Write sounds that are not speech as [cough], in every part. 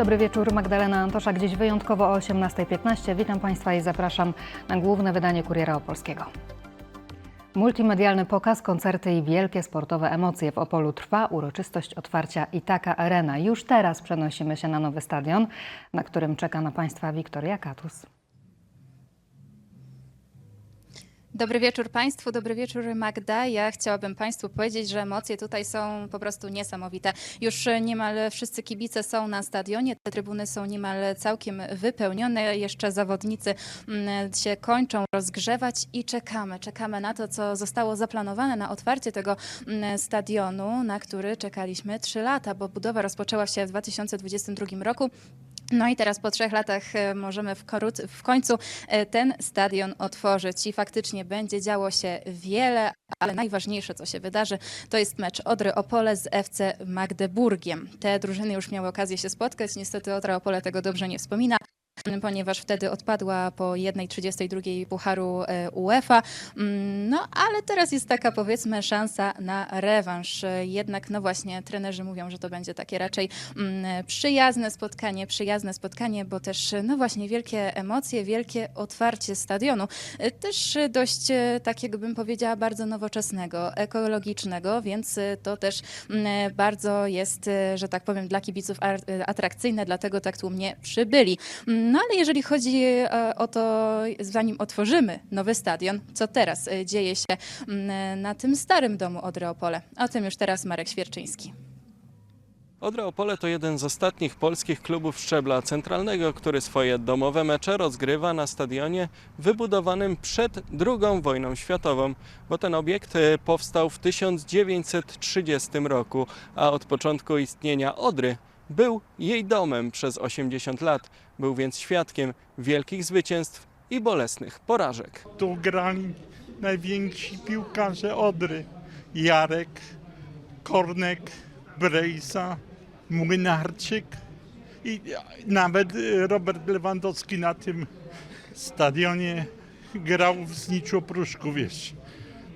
Dobry wieczór, Magdalena Antoszak. Dziś wyjątkowo o 18.15. Witam Państwa i zapraszam na główne wydanie Kuriera Opolskiego. Multimedialny pokaz, koncerty i wielkie sportowe emocje w Opolu trwa. Uroczystość otwarcia Itaka Arena. Już teraz przenosimy się na nowy stadion, na którym czeka na Państwa Wiktoria Katus. Dobry wieczór Państwu, dobry wieczór Magda. Ja chciałabym Państwu powiedzieć, że emocje tutaj są po prostu niesamowite. Już niemal wszyscy kibice są na stadionie, te trybuny są niemal całkiem wypełnione. Jeszcze zawodnicy mm, się kończą rozgrzewać i czekamy. Czekamy na to, co zostało zaplanowane na otwarcie tego mm, stadionu, na który czekaliśmy 3 lata, bo budowa rozpoczęła się w 2022 roku. No i teraz po trzech latach e, możemy w, w końcu e, ten stadion otworzyć. I faktycznie będzie działo się wiele, ale najważniejsze, co się wydarzy, to jest mecz Odry Opole z FC Magdeburgiem. Te drużyny już miały okazję się spotkać, niestety Odra Opole tego dobrze nie wspomina ponieważ wtedy odpadła po 1.32 Pucharu e, UEFA. Mm, No ale teraz jest taka powiedzmy szansa na rewanż. Jednak no właśnie trenerzy mówią, że to będzie takie raczej mm, przyjazne spotkanie, przyjazne spotkanie, bo też no właśnie wielkie emocje, wielkie otwarcie stadionu. E, Też dość e, takiego bym powiedziała bardzo nowoczesnego, ekologicznego, więc to też mm, bardzo jest, że tak powiem, dla kibiców atrakcyjne, dlatego tak tłumnie przybyli. No ale jeżeli chodzi e, o to, zanim otworzymy nowy stadion, co teraz e, dzieje się mm, na tym starym domu Odry Opole? O tym już teraz Marek Świerczyński. Odra Opole to jeden z ostatnich polskich klubów szczebla centralnego, który swoje domowe mecze rozgrywa na stadionie wybudowanym przed II wojną światową, bo ten obiekt e, powstał w 1930 roku, a od początku istnienia Odry był jej domem przez 80 lat. Był więc świadkiem wielkich zwycięstw i bolesnych porażek. Tu grali najwięksi piłkarze Odry. Jarek, Kornek, Brejsa, Młynarczyk i nawet Robert Lewandowski na tym stadionie grał w Zniczu Pruszku, wiesz.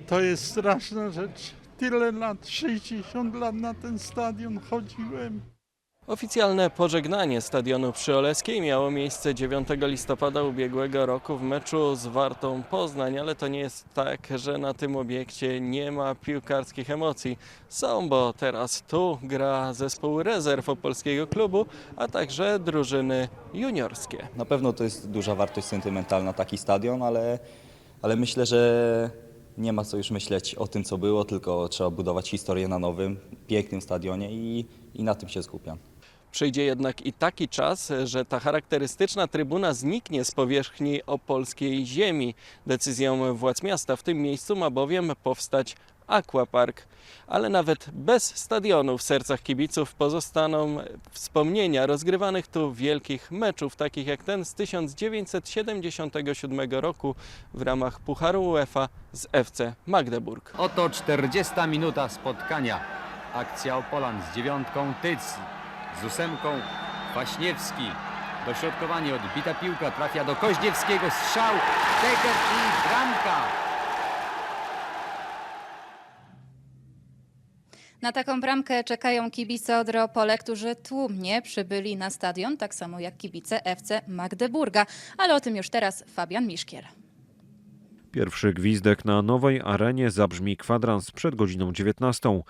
To jest straszna rzecz. Tyle lat, 60 lat na ten stadion chodziłem. Oficjalne pożegnanie stadionu przy Oleskiej miało miejsce 9 listopada ubiegłego roku w meczu z Wartą Poznań, ale to nie jest tak, że na tym obiekcie nie ma piłkarskich emocji. Są, bo teraz tu gra zespół rezerw opolskiego klubu, a także drużyny juniorskie. Na pewno to jest duża wartość sentymentalna taki stadion, ale, ale myślę, że nie ma co już myśleć o tym, co było, tylko trzeba budować historię na nowym, pięknym stadionie i, i na tym się skupiam. Przyjdzie jednak i taki czas, że ta charakterystyczna trybuna zniknie z powierzchni opolskiej ziemi. Decyzją władz miasta w tym miejscu ma bowiem powstać aquapark. Ale nawet bez stadionu w sercach kibiców pozostaną wspomnienia rozgrywanych tu wielkich meczów, takich jak ten z 1977 roku w ramach Pucharu UEFA z FC Magdeburg. Oto 40 minuta spotkania. Akcja Opolan z dziewiątką Tyc, z ósemką Waśniewski. Dośrodkowanie, odbita piłka trafia do Koździewskiego, strzał, Deger i bramka. Na taką bramkę czekają kibice Odry Opole, którzy tłumnie przybyli na stadion, tak samo jak kibice FC Magdeburga. Ale o tym już teraz Fabian Miszkiel. Pierwszy gwizdek na nowej arenie zabrzmi kwadrans przed godziną 19.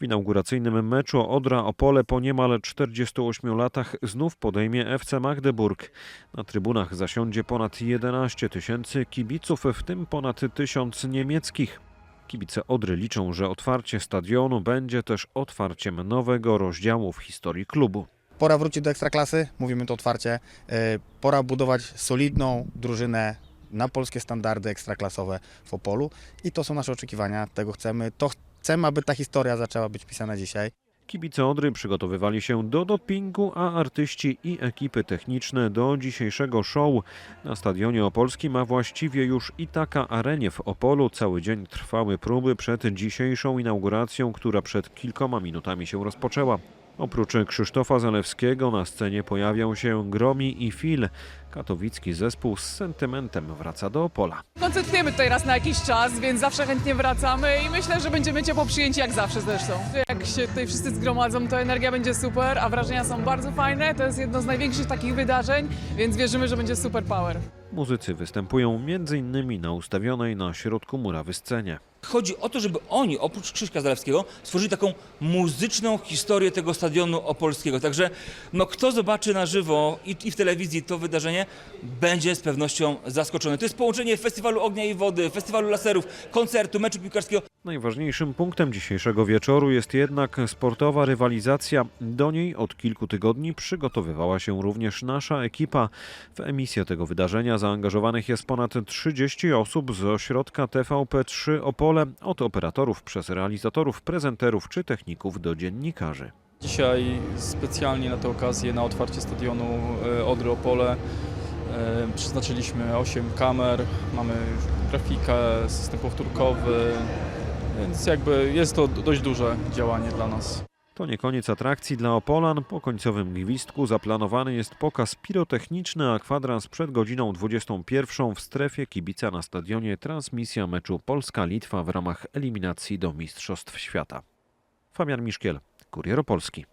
W inauguracyjnym meczu Odra Opole po niemal 48 latach znów podejmie FC Magdeburg. Na trybunach zasiądzie ponad 11 tysięcy kibiców, w tym ponad tysiąc niemieckich. Kibice Odry liczą, że otwarcie stadionu będzie też otwarciem nowego rozdziału w historii klubu. Pora wrócić do ekstraklasy, mówimy to otwarcie. E, Pora budować solidną drużynę na polskie standardy ekstraklasowe w Opolu i to są nasze oczekiwania, tego chcemy. To chcemy, aby ta historia zaczęła być pisana dzisiaj. Kibice Odry przygotowywali się do dopingu, a artyści i ekipy techniczne do dzisiejszego show. Na stadionie opolskim, a właściwie już i taka arenie w Opolu cały dzień trwały próby przed dzisiejszą inauguracją, która przed kilkoma minutami się rozpoczęła. Oprócz Krzysztofa Zalewskiego na scenie pojawią się Gromi i Fil. Katowicki zespół z sentymentem wraca do Opola. Koncentrujemy tutaj raz na jakiś czas, więc zawsze chętnie wracamy i myślę, że będziemy ciepło przyjęci jak zawsze zresztą. Jak się tutaj wszyscy zgromadzą, to energia będzie super, a wrażenia są bardzo fajne. To jest jedno z największych takich wydarzeń, więc wierzymy, że będzie super power. Muzycy występują m.in. na ustawionej na środku murawy scenie. Chodzi o to, żeby oni, oprócz Krzyśka Zalewskiego, stworzyli taką muzyczną historię tego stadionu opolskiego. Także no, kto zobaczy na żywo i, i w telewizji to wydarzenie, będzie z pewnością zaskoczony. To jest połączenie festiwalu ognia i wody, festiwalu laserów, koncertu, meczu piłkarskiego. Najważniejszym punktem dzisiejszego wieczoru jest jednak sportowa rywalizacja. Do niej od kilku tygodni przygotowywała się również nasza ekipa. W emisję tego wydarzenia zaangażowanych jest ponad 30 osób z ośrodka TVP3 Opole, od operatorów przez realizatorów, prezenterów czy techników do dziennikarzy. Dzisiaj specjalnie na tę okazję, na otwarcie stadionu e, Odry Opole e, przeznaczyliśmy 8 kamer, mamy grafikę, system powtórkowy, więc jakby jest to dość duże działanie dla nas. To nie koniec atrakcji dla Opolan. Po końcowym gwizdku zaplanowany jest pokaz pirotechniczny, a kwadrans przed godziną 21 w strefie kibica na stadionie transmisja meczu Polska-Litwa w ramach eliminacji do Mistrzostw Świata. Fabian Miszkiel, Kurier Opolski.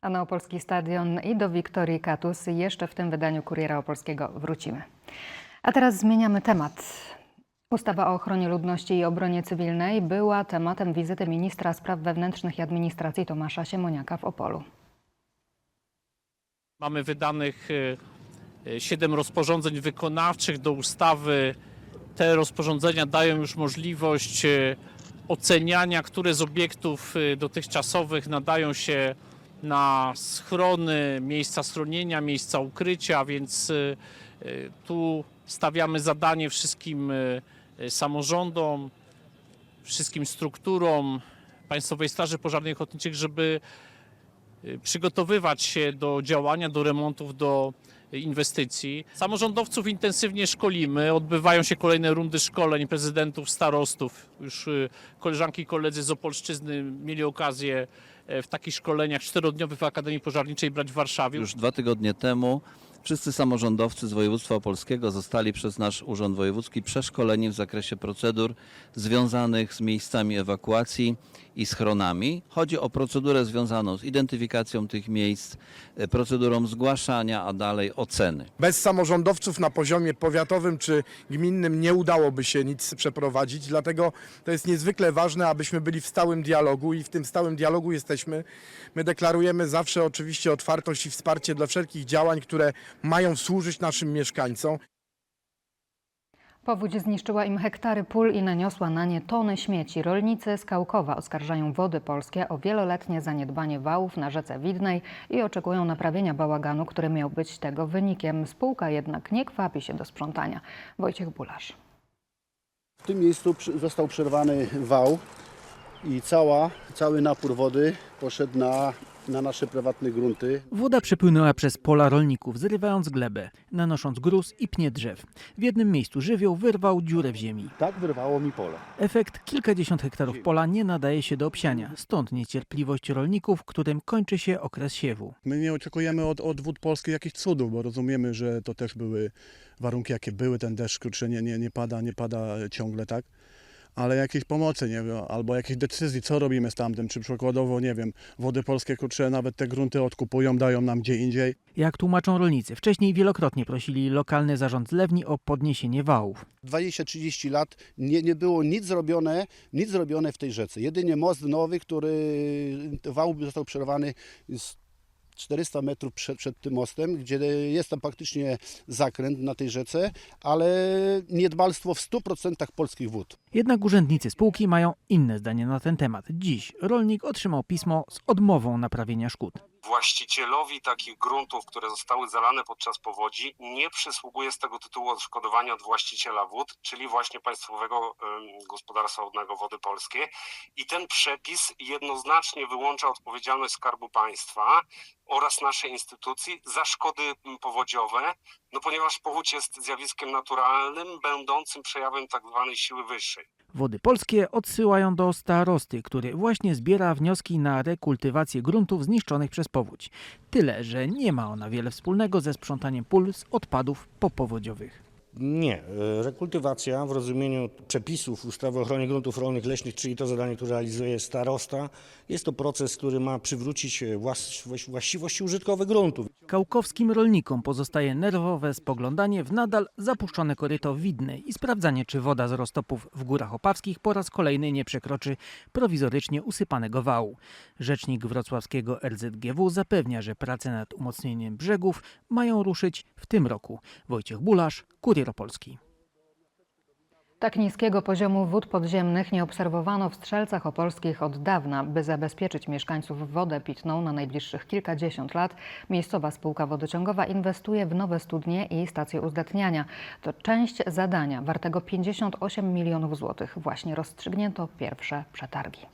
A na Opolski Stadion i do Wiktorii Katus jeszcze w tym wydaniu Kuriera Opolskiego wrócimy. A teraz zmieniamy temat. Ustawa o ochronie ludności i obronie cywilnej była tematem wizyty ministra spraw wewnętrznych i administracji Tomasza Siemoniaka w Opolu. Mamy wydanych e, e, siedem rozporządzeń wykonawczych do ustawy. Te rozporządzenia dają już możliwość e, oceniania, które z obiektów dotychczasowych nadają się na schrony, miejsca schronienia, miejsca ukrycia, więc tu stawiamy zadanie wszystkim samorządom, wszystkim strukturom Państwowej Straży Pożarnej Ochotniczych, żeby y, przygotowywać się do działania, do remontów, do inwestycji. Samorządowców intensywnie szkolimy, odbywają się kolejne rundy szkoleń prezydentów, starostów. Już y, koleżanki i koledzy z Opolszczyzny mieli okazję e, w takich szkoleniach czterodniowych w Akademii Pożarniczej brać w Warszawie. Już dwa tygodnie temu wszyscy samorządowcy z województwa opolskiego zostali przez nasz Urząd Wojewódzki przeszkoleni w zakresie procedur związanych z miejscami ewakuacji i schronami. Chodzi o procedurę związaną z identyfikacją tych miejsc, e, procedurą zgłaszania, a dalej oceny. Bez samorządowców na poziomie powiatowym czy gminnym nie udałoby się nic przeprowadzić, dlatego to jest niezwykle ważne, abyśmy byli w stałym dialogu i w tym stałym dialogu jesteśmy. My deklarujemy zawsze oczywiście otwartość i wsparcie dla wszelkich działań, które mają służyć naszym mieszkańcom. Powódź zniszczyła im hektary pól i naniosła na nie tony śmieci. Rolnicy z Kałkowa oskarżają wody polskie o wieloletnie zaniedbanie wałów na rzece Widnej i oczekują naprawienia bałaganu, który miał być tego wynikiem. Spółka jednak nie kwapi się do sprzątania. Wojciech Bulasz. W tym miejscu został przerwany wał i cała, cały napór wody poszedł na, na nasze prywatne grunty. Woda przepłynęła przez pola rolników, zrywając glebę, nanosząc gruz i pnie drzew. W jednym miejscu żywioł wyrwał dziurę w ziemi. Tak wyrwało mi pole. Efekt kilkadziesiąt hektarów pola nie nadaje się do obsiania, stąd niecierpliwość rolników, którym kończy się okres siewu. My nie oczekujemy od, od wód polskich jakichś cudów, bo rozumiemy, że to też były warunki, jakie były. Ten deszcz, kurczę, nie, nie, nie pada, nie pada ciągle, tak? Ale jakiejś pomocy, nie wiem, albo jakiejś decyzji, co robimy z tamtym, czy przykładowo, nie wiem, wody polskie, kurczę, nawet te grunty odkupują, dają nam gdzie indziej. Jak tłumaczą rolnicy, wcześniej wielokrotnie prosili lokalny zarząd zlewni o podniesienie wałów. 20-30 lat nie, nie było nic zrobione, nic zrobione w tej rzece. Jedynie most nowy, który wał został przerwany z 400 metrów przed, przed tym mostem, gdzie jest tam praktycznie zakręt na tej rzece, ale niedbalstwo w 100% polskich wód. Jednak urzędnicy spółki mają inne zdanie na ten temat. Dziś rolnik otrzymał pismo z odmową naprawienia szkód. Właścicielowi takich gruntów, które zostały zalane podczas powodzi, nie przysługuje z tego tytułu odszkodowania od właściciela wód, czyli właśnie Państwowego Gospodarstwa Wodnego Wody Polskie. I ten przepis jednoznacznie wyłącza odpowiedzialność Skarbu Państwa oraz naszej instytucji za szkody powodziowe, no ponieważ powódź jest zjawiskiem naturalnym, będącym przejawem tak zwanej siły wyższej. Wody Polskie odsyłają do starosty, który właśnie zbiera wnioski na rekultywację gruntów zniszczonych przez powódź. Tyle, że nie ma ona wiele wspólnego ze sprzątaniem pól z odpadów popowodziowych. Nie. E, Rekultywacja w rozumieniu przepisów ustawy o ochronie gruntów rolnych leśnych, czyli to zadanie, które realizuje starosta, jest to proces, który ma przywrócić e, właściwości użytkowe gruntów. Kałkowskim rolnikom pozostaje nerwowe spoglądanie w nadal zapuszczone koryto Widny i sprawdzanie, czy woda z roztopów w Górach Opawskich po raz kolejny nie przekroczy prowizorycznie usypanego wału. Rzecznik wrocławskiego RZGW zapewnia, że prace nad umocnieniem brzegów mają ruszyć w tym roku. Wojciech Bulasz, Kurier Opolski. Tak niskiego poziomu wód podziemnych nie obserwowano w Strzelcach Opolskich od dawna. By zabezpieczyć mieszkańców wodę pitną na najbliższych kilkadziesiąt lat, miejscowa spółka wodociągowa inwestuje w nowe studnie i stacje uzdatniania. To część zadania wartego 58 milionów złotych. Właśnie rozstrzygnięto pierwsze przetargi.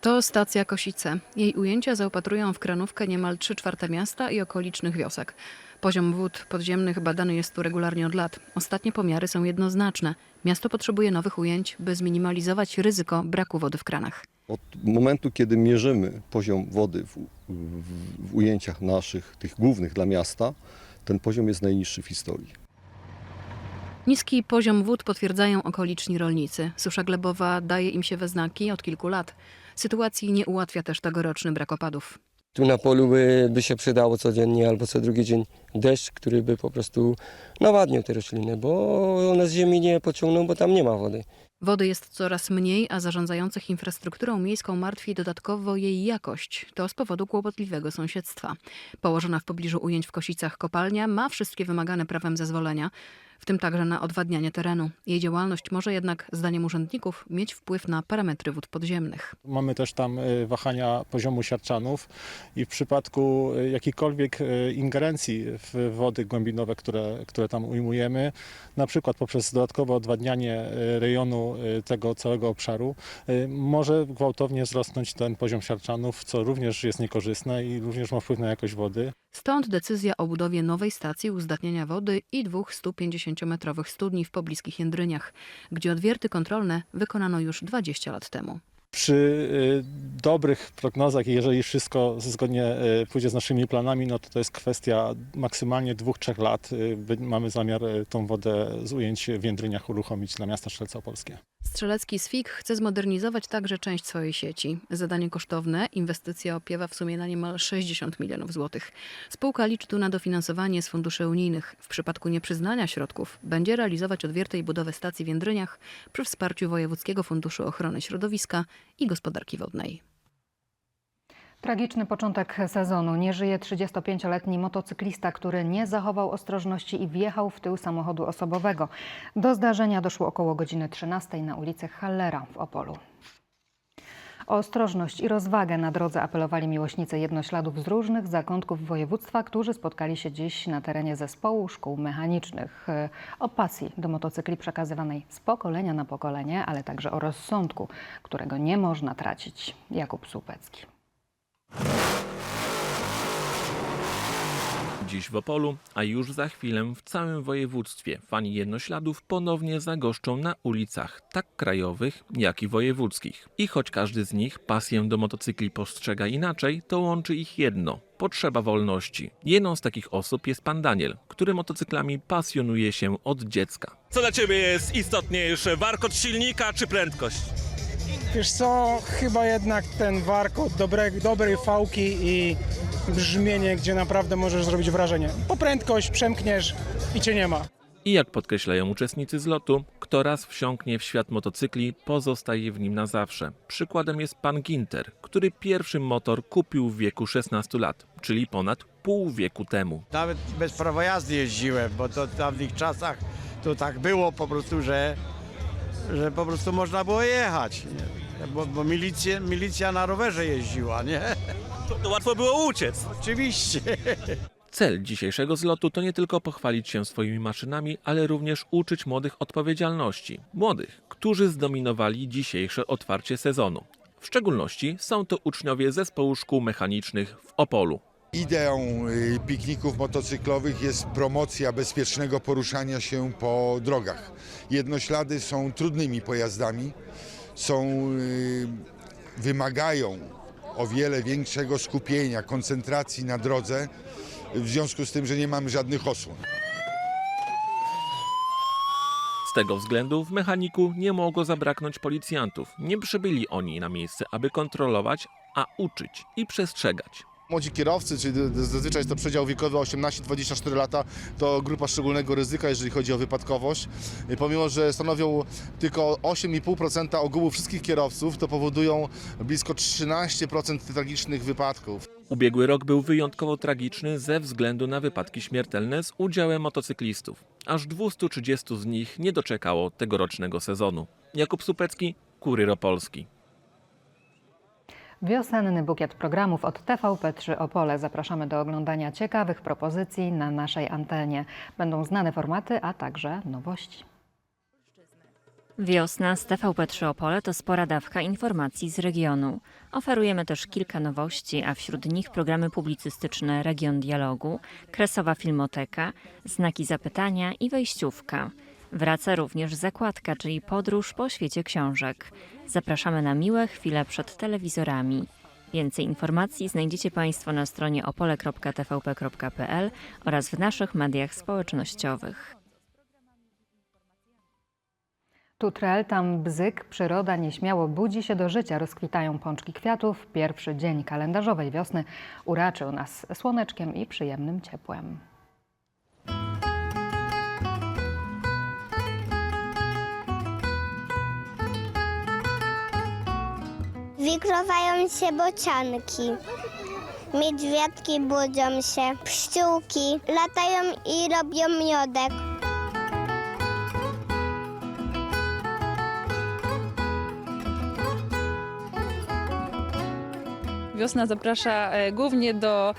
To stacja Kosice. Jej ujęcia zaopatrują w kranówkę niemal 3 czwarte miasta i okolicznych wiosek. Poziom wód podziemnych badany jest tu regularnie od lat. Ostatnie pomiary są jednoznaczne. Miasto potrzebuje nowych ujęć, by zminimalizować ryzyko braku wody w kranach. Od momentu, kiedy mierzymy poziom wody w, w, w ujęciach naszych, tych głównych dla miasta, ten poziom jest najniższy w historii. Niski poziom wód potwierdzają okoliczni rolnicy. Susza glebowa daje im się we znaki od kilku lat. Sytuacji nie ułatwia też tegoroczny brak opadów. Tu na polu by, by się przydało codziennie albo co drugi dzień deszcz, który by po prostu nawadniał te rośliny, bo one z ziemi nie pociągną, bo tam nie ma wody. Wody jest coraz mniej, a zarządzających infrastrukturą miejską martwi dodatkowo jej jakość. To z powodu kłopotliwego sąsiedztwa. Położona w pobliżu ujęć w Kosicach kopalnia ma wszystkie wymagane prawem zezwolenia, w tym także na odwadnianie terenu. Jej działalność może jednak, zdaniem urzędników, mieć wpływ na parametry wód podziemnych. Mamy też tam y, wahania poziomu siarczanów i w przypadku y, jakiejkolwiek y, ingerencji w wody głębinowe, które, które tam ujmujemy, na przykład poprzez dodatkowe odwadnianie rejonu tego całego obszaru, może gwałtownie wzrosnąć ten poziom siarczanów, co również jest niekorzystne i również ma wpływ na jakość wody. Stąd decyzja o budowie nowej stacji uzdatniania wody i dwóch 150-metrowych studni w pobliskich Jędryniach, gdzie odwierty kontrolne wykonano już 20 lat temu. Przy y, dobrych prognozach, jeżeli wszystko zgodnie y, pójdzie z naszymi planami, no to to jest kwestia maksymalnie dwóch, trzech lat. Y, Mamy zamiar tą wodę z ujęć w Jędryniach uruchomić dla miasta Strzelce Opolskie. Strzelecki SWIG chce zmodernizować także część swojej sieci. Zadanie kosztowne, inwestycja opiewa w sumie na niemal 60 milionów złotych. Spółka liczy tu na dofinansowanie z funduszy unijnych. W przypadku nieprzyznania środków będzie realizować odwiertę i budowę stacji w Jędryniach przy wsparciu Wojewódzkiego Funduszu Ochrony Środowiska i Gospodarki Wodnej. Tragiczny początek sezonu. Nie żyje 35-letni motocyklista, który nie zachował ostrożności i wjechał w tył samochodu osobowego. Do zdarzenia doszło około godziny 13 na ulicy Hallera w Opolu. O ostrożność i rozwagę na drodze apelowali miłośnicy jednośladów z różnych zakątków województwa, którzy spotkali się dziś na terenie zespołu szkół mechanicznych. O pasji do motocykli przekazywanej z pokolenia na pokolenie, ale także o rozsądku, którego nie można tracić. Jakub Słupecki. Dziś w Opolu, a już za chwilę w całym województwie fani jednośladów ponownie zagoszczą na ulicach tak krajowych, jak i wojewódzkich. I choć każdy z nich pasję do motocykli postrzega inaczej, to łączy ich jedno – potrzeba wolności. Jedną z takich osób jest pan Daniel, który motocyklami pasjonuje się od dziecka. Co dla Ciebie jest istotniejsze, warkot silnika czy prędkość? Wiesz co, chyba jednak ten warkot dobre, dobrej fałki i brzmienie, gdzie naprawdę możesz zrobić wrażenie. Po prędkość przemkniesz i cię nie ma. I jak podkreślają uczestnicy zlotu, kto raz wsiąknie w świat motocykli, pozostaje w nim na zawsze. Przykładem jest pan Ginter, który pierwszy motor kupił w wieku 16 lat, czyli ponad pół wieku temu. Nawet bez prawa jazdy jeździłem, bo to w tamtych czasach to tak było po prostu, że, że po prostu można było jechać. Nie? Bo, bo milicja, milicja na rowerze jeździła, nie? To, to łatwo było uciec. Oczywiście. Cel dzisiejszego zlotu to nie tylko pochwalić się swoimi maszynami, ale również uczyć młodych odpowiedzialności. Młodych, którzy zdominowali dzisiejsze otwarcie sezonu. W szczególności są to uczniowie zespołu szkół mechanicznych w Opolu. Ideą y, pikników motocyklowych jest promocja bezpiecznego poruszania się po drogach. Jednoślady są trudnymi pojazdami, są, y, wymagają o wiele większego skupienia, koncentracji na drodze, w związku z tym, że nie mamy żadnych osłon. Z tego względu w mechaniku nie mogło zabraknąć policjantów. Nie przybyli oni na miejsce, aby kontrolować, a uczyć i przestrzegać. Młodzi kierowcy, czyli zazwyczaj jest to przedział wiekowy 18-24 lata, to grupa szczególnego ryzyka, jeżeli chodzi o wypadkowość. Pomimo, że stanowią tylko 8,5% ogółu wszystkich kierowców, to powodują blisko 13% tragicznych wypadków. Ubiegły rok był wyjątkowo tragiczny ze względu na wypadki śmiertelne z udziałem motocyklistów. Aż 230 z nich nie doczekało tegorocznego sezonu. Jakub Supecki, Kuryr Opolski. Wiosenny bukiet programów od TVP3 Opole. Zapraszamy do oglądania ciekawych propozycji na naszej antenie. Będą znane formaty, a także nowości. Wiosna z TVP3 Opole to spora dawka informacji z regionu. Oferujemy też kilka nowości, a wśród nich programy publicystyczne Region Dialogu, Kresowa Filmoteka, Znaki Zapytania i Wejściówka. Wraca również zakładka, czyli podróż po świecie książek. Zapraszamy na miłe chwile przed telewizorami. Więcej informacji znajdziecie Państwo na stronie opole.tvp.pl oraz w naszych mediach społecznościowych. Tu trel, tam bzyk, przyroda nieśmiało budzi się do życia, rozkwitają pączki kwiatów. Pierwszy dzień kalendarzowej wiosny uraczył nas słoneczkiem i przyjemnym ciepłem. Wikrowają się bocianki. Niedźwiadki budzą się, pszczółki latają i robią miodek. Wiosna zaprasza e, głównie do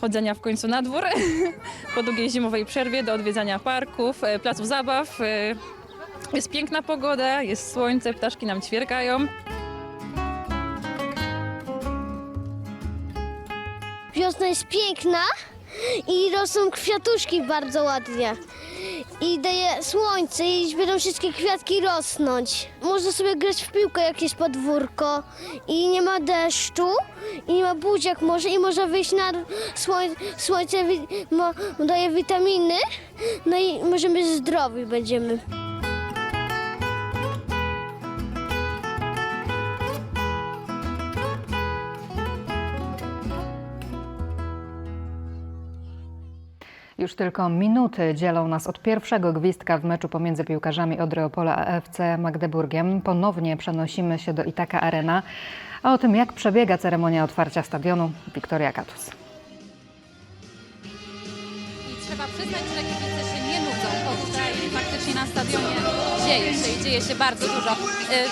chodzenia w końcu na dwór [laughs] po długiej zimowej przerwie, do odwiedzania parków, e, placów zabaw. E, Jest piękna pogoda, jest słońce, ptaszki nam ćwierkają. Wiosna jest piękna i rosną kwiatuszki bardzo ładnie. I daje słońce i będą wszystkie kwiatki rosnąć. Można sobie grać w piłkę, jak jest podwórko i nie ma deszczu i nie ma buziak może i można wyjść na słońce, wi- daje witaminy, no i możemy zdrowi będziemy. Już tylko minuty dzielą nas od pierwszego gwizdka w meczu pomiędzy piłkarzami Odry Opola a FC Magdeburgiem. Ponownie przenosimy się do Itaka Arena. A o tym, jak przebiega ceremonia otwarcia stadionu, Wiktoria Katus. I trzeba przyznać, że na stadionie dzieje się i dzieje się bardzo dużo. Y,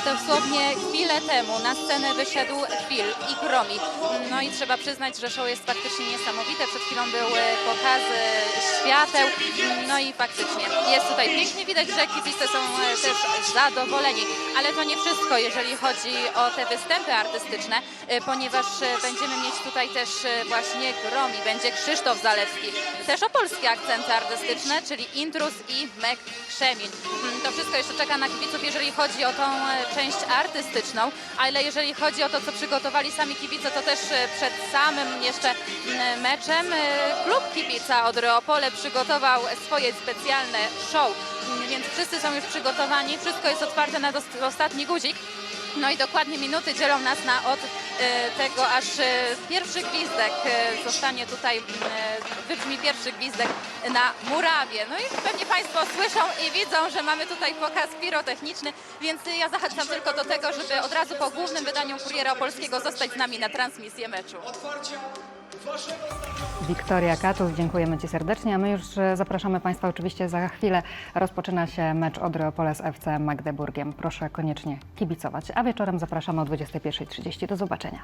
Dosłownie chwilę temu na scenę wyszedł Phil i Gromi. No i trzeba przyznać, że show jest faktycznie niesamowite. Przed chwilą były pokazy świateł. No i faktycznie jest tutaj pięknie. Widać, że kibice są e, też zadowoleni. Ale to nie wszystko, jeżeli chodzi o te występy artystyczne, y, ponieważ e, będziemy mieć tutaj też e, właśnie Gromi, będzie Krzysztof Zalewski. Też opolskie akcenty artystyczne, czyli Intrus i Mek Krzemień. Mm, To wszystko jeszcze czeka na kibiców, jeżeli chodzi o tą e, część artystyczną, ale jeżeli chodzi o to, co przygotowali sami kibice, to też e, przed samym jeszcze meczem e, klub kibica Odry Opole przygotował swoje specjalne show, Mm, więc wszyscy są już przygotowani, wszystko jest otwarte na ostatni guzik. No i dokładnie minuty dzielą nas na od e, tego, aż e, pierwszy gwizdek e, zostanie tutaj, wybrzmi pierwszy gwizdek na murawie. No i pewnie Państwo słyszą i widzą, że mamy tutaj pokaz pirotechniczny, więc ja zachęcam tylko do tego, żeby od razu po głównym wydaniu Kuriera Opolskiego zostać z nami na transmisję meczu. Wiktoria Katus, dziękujemy Ci serdecznie, a my już e, zapraszamy Państwa oczywiście za chwilę. Rozpoczyna się mecz Odry Opole z FC Magdeburgiem. Proszę koniecznie kibicować, a wieczorem zapraszamy o 21.30. Do zobaczenia.